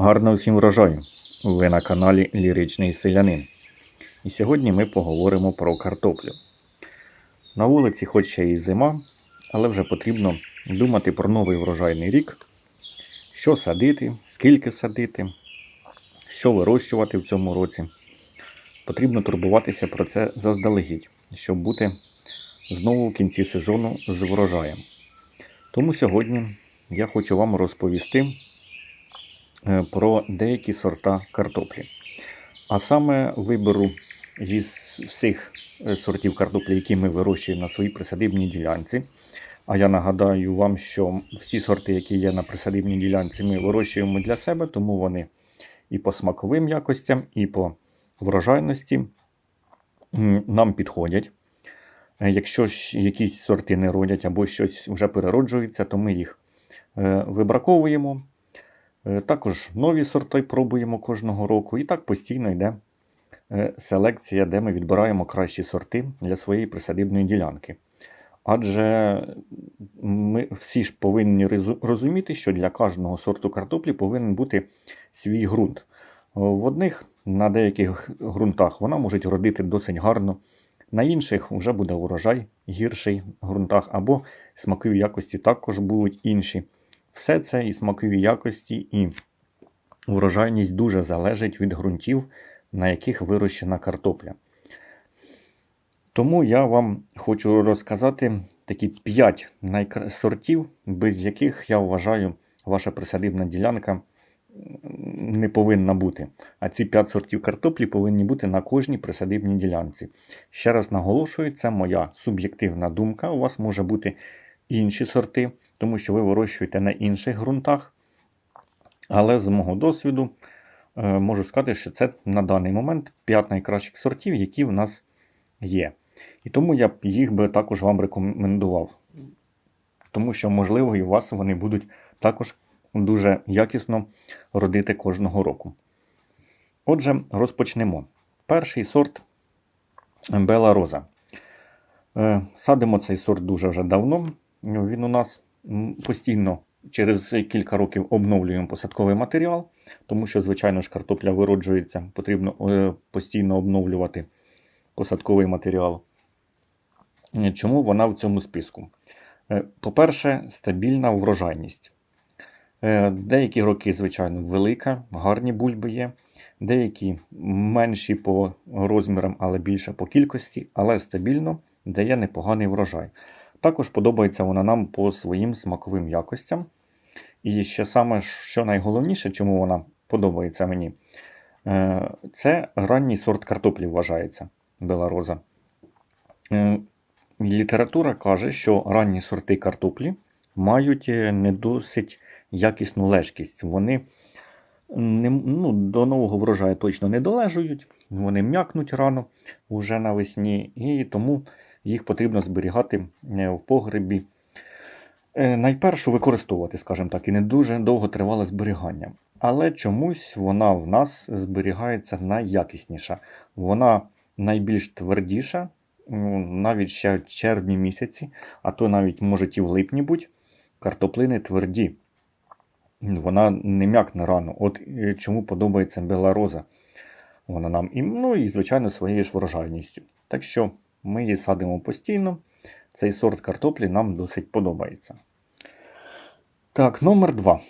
Гарного всім врожаю! Ви на каналі Ліричний Селянин. І сьогодні ми поговоримо про картоплю. На вулиці, хоч ще і зима, але вже потрібно думати про новий врожайний рік, що садити, скільки садити, що вирощувати в цьому році. Потрібно турбуватися про це заздалегідь, щоб бути знову в кінці сезону з врожаєм. Тому сьогодні я хочу вам розповісти про деякі сорта картоплі. А саме виберу зі всіх е, сортів картоплі, які ми вирощуємо на своїй присадибній ділянці. А я нагадаю вам, що всі сорти, які є на присадибній ділянці, ми вирощуємо для себе, тому вони і по смаковим якостям, і по врожайності нам підходять. Е, Якщо якісь сорти не родять або щось вже перероджується, то ми їх е, вибраковуємо. Е, Також нові сорти пробуємо кожного року, і так постійно йде е, селекція, де ми відбираємо кращі сорти для своєї присадибної ділянки. Адже ми всі ж повинні розуміти, що для кожного сорту картоплі повинен бути свій ґрунт. В одних на деяких ґрунтах вона може родити досить гарно, на інших вже буде урожай гірший в ґрунтах, або смакові якості також будуть інші. Все це і смакові якості, і врожайність дуже залежить від ґрунтів, на яких вирощена картопля. Тому я вам хочу розказати такі 5 найкра- сортів, без яких я вважаю, ваша присадибна ділянка не повинна бути. А ці 5 сортів картоплі повинні бути на кожній присадибній ділянці. Ще раз наголошую, це моя суб'єктивна думка. У вас може бути інші сорти, тому що ви вирощуєте на інших ґрунтах. Але з мого досвіду е, можу сказати, що це на даний момент 5 найкращих сортів, які в нас є. І тому я їх би також вам рекомендував. Тому що, можливо, і у вас вони будуть також дуже якісно родити кожного року. Отже, розпочнемо. Перший сорт Бела Роза. Е, Садимо цей сорт дуже вже давно. Він у нас постійно через кілька років обновлюємо посадковий матеріал, тому що, звичайно ж, картопля вироджується, потрібно е, постійно обновлювати посадковий матеріал. Е, Чому вона в цьому списку? Е, По-перше, стабільна врожайність. Деякі роки, звичайно, велика, гарні бульби є, деякі менші по розмірам, але більше по кількості, але стабільно дає непоганий врожай. Також подобається вона нам по своїм смаковим якостям. І ще саме, що найголовніше, чому вона подобається мені, е, це ранній сорт картоплі вважається белароза. Е, Література каже, що ранні сорти картоплі мають е, не досить якісну лежкість. Вони не, ну, до нового врожаю точно не долежують, вони м'якнуть рано вже навесні, і тому їх потрібно зберігати е, в погребі. Е, Найпершу використовувати, скажімо так, і не дуже довго тривале зберігання. Але чомусь вона в нас зберігається найякісніша. Вона найбільш твердіша, навіть ще в червні місяці, а то навіть може і в липні будь, картоплини тверді. Вона не м'якне рано. От е, чому подобається белароза. Вона нам і, ну, і, звичайно, своєю ж врожайністю. Так що ми її садимо постійно. Цей сорт картоплі нам досить подобається. Так, номер два,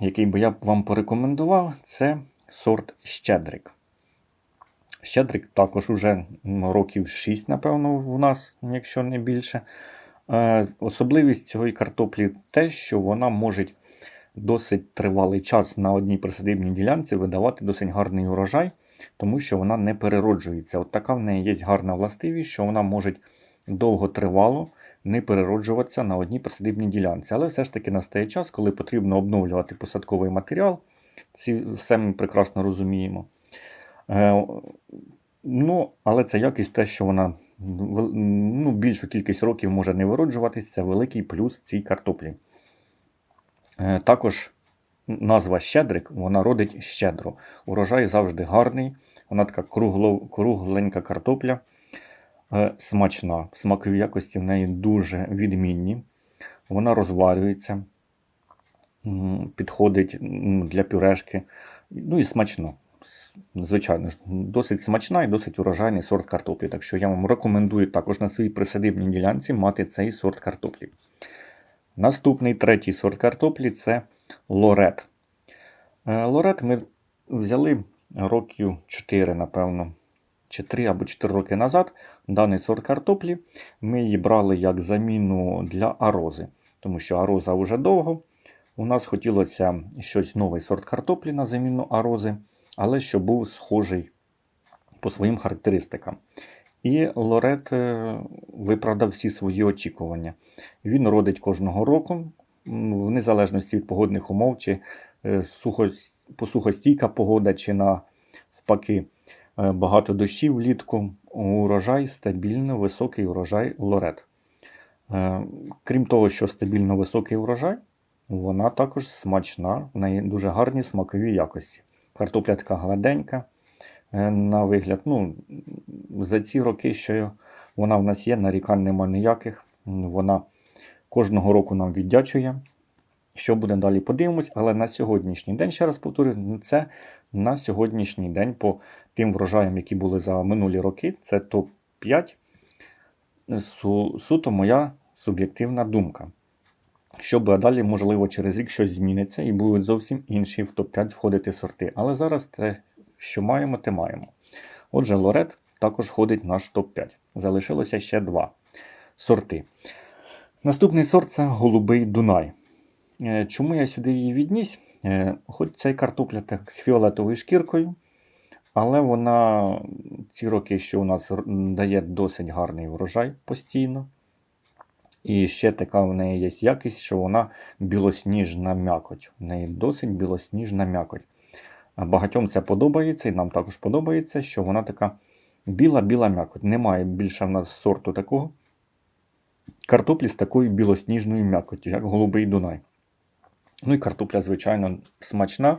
який би я вам порекомендував, це сорт Щедрик. Щедрик також уже років 6, напевно, в нас, якщо не більше. Е, Особливість цієї картоплі те, що вона може досить тривалий час на одній присадибній ділянці видавати досить гарний урожай, тому що вона не перероджується. От така в неї є гарна властивість, що вона може довго тривало не перероджуватися на одній присадибній ділянці. Але все ж таки настає час, коли потрібно обновлювати посадковий матеріал. Ці все ми прекрасно розуміємо. Е, ну, але це якість те, що вона ну, більшу кількість років може не вироджуватись, це великий плюс цій картоплі. Е, Також назва щедрик, вона родить щедро. Урожай завжди гарний, вона така кругло, кругленька картопля, е, смачна. Смакові якості в неї дуже відмінні. Вона розварюється. підходить для пюрешки. Ну і смачно. Звичайно ж, досить смачна і досить урожайний сорт картоплі. Так що я вам рекомендую також на своїй присадибній ділянці мати цей сорт картоплі. Наступний третій сорт картоплі це лорет. Е, Лорет ми взяли років 4, напевно, чи 3 або 4 роки назад. Даний сорт картоплі ми її брали як заміну для арози, тому що ароза вже довго. У нас хотілося щось новий сорт картоплі на заміну арози, але що був схожий по своїм характеристикам. І Лорет е, виправдав всі свої очікування. Він родить кожного року, в незалежності від погодних умов, чи е, сухо, посухостійка погода, чи навпаки е, багато дощів влітку. Урожай стабільно високий урожай лорет. Е, Крім того, що стабільно високий урожай, вона також смачна, в неї дуже гарні смакові якості. Картопля така гладенька, на вигляд. Ну, за ці роки, що вона в нас є, нарікань нема ніяких. Вона кожного року нам віддячує. Що буде далі, подивимось, але на сьогоднішній день, ще раз повторюю, це на сьогоднішній день по тим врожаям, які були за минулі роки, це топ-5. Су, суто моя суб'єктивна думка. Що буде далі, можливо, через рік щось зміниться і будуть зовсім інші в топ-5 входити сорти. Але зараз те, що маємо, те маємо. Отже, Лорет також входить в наш топ-5. Залишилося ще два сорти. Наступний сорт це голубий Дунай. Е, Чому я сюди її відніс? Е, Хоч цей картопля так з фіолетовою шкіркою, але вона ці роки, що у нас дає досить гарний врожай постійно. І ще така в неї є якість, що вона білосніжна м'якоть. В неї досить білосніжна м'якоть. Багатьом це подобається, і нам також подобається, що вона така біла-біла м'якоть. Немає більше в нас сорту такого картоплі з такою білосніжною м'якоттю, як голубий Дунай. Ну і картопля, звичайно, смачна,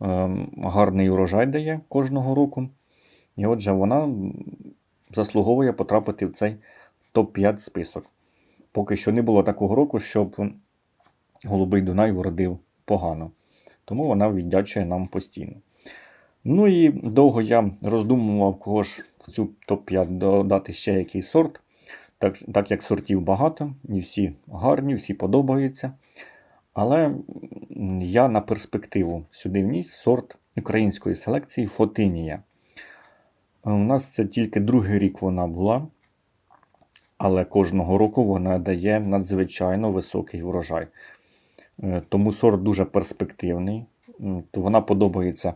ем, гарний урожай дає кожного року. І отже, вона заслуговує потрапити в цей топ-5 список. Поки що не було такого року, щоб голубий Дунай вродив погано. Тому вона віддячує нам постійно. Ну і довго я роздумував, кого ж в цю топ-5 додати ще який сорт. Так, так як сортів багато, і всі гарні, всі подобаються. Але я на перспективу сюди вніс сорт української селекції Фотинія. Е, У нас це тільки другий рік вона була, але кожного року вона дає надзвичайно високий врожай. Е, Тому сорт дуже перспективний. Вона подобається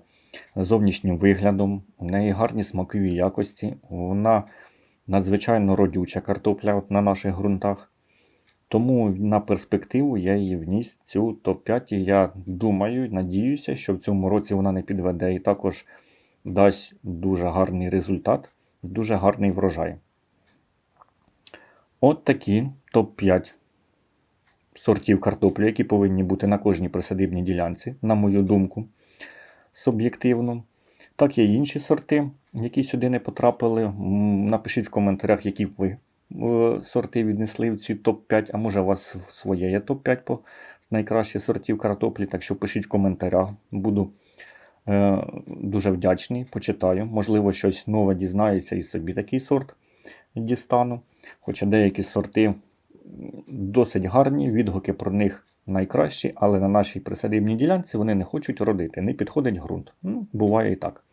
зовнішнім виглядом, у неї гарні смакові якості, вона надзвичайно родюча картопля от на наших ґрунтах. Тому на перспективу я її вніс цю топ-5. І я думаю, надіюся, що в цьому році вона не підведе і також дасть дуже гарний результат, дуже гарний врожай. От такі топ-5 сортів картоплі, які повинні бути на кожній присадибній ділянці, на мою думку, суб'єктивно. Так, є інші сорти, які сюди не потрапили. Напишіть в коментарях, які ви е, сорти віднесли в ці топ-5, а може у вас своє є топ-5 по найкращих сортів картоплі. Так що пишіть в коментарях. Буду е, дуже вдячний, почитаю. Можливо, щось нове дізнаюся і собі такий сорт дістану. Хоча деякі сорти досить гарні, відгуки про них найкращі, але на нашій присадибній ділянці вони не хочуть родити, не підходить ґрунт. Ну, буває і так.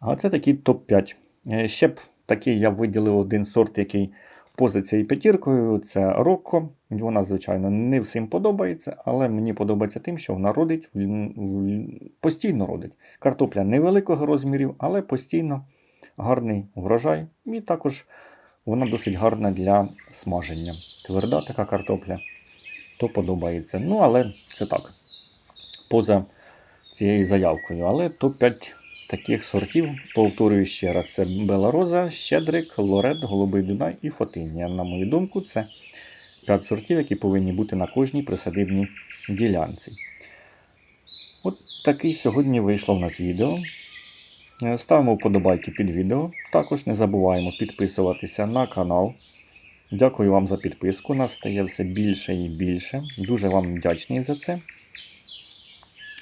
А це такий топ-5. Е, Ще б такий я виділив один сорт, який поза цією п'ятіркою. Це Рокко. Вона, звичайно, не всім подобається, але мені подобається тим, що вона родить постійно родить. Картопля невеликого розмірів, але постійно гарний врожай. І також вона досить гарна для смаження. Тверда така картопля, то подобається. Ну, але це так. Поза цією заявкою. Але топ-5 таких сортів, повторюю ще раз, це Белароза, Щедрик, Лорет, Голубий Дунай і Фотинія. На мою думку, це 5 сортів, які повинні бути на кожній присадибній ділянці. От такий сьогодні вийшло в нас відео. Е, Ставимо вподобайки під відео. Також не забуваємо підписуватися на канал. Дякую вам за підписку. Нас стає все більше і більше. Дуже вам вдячний за це.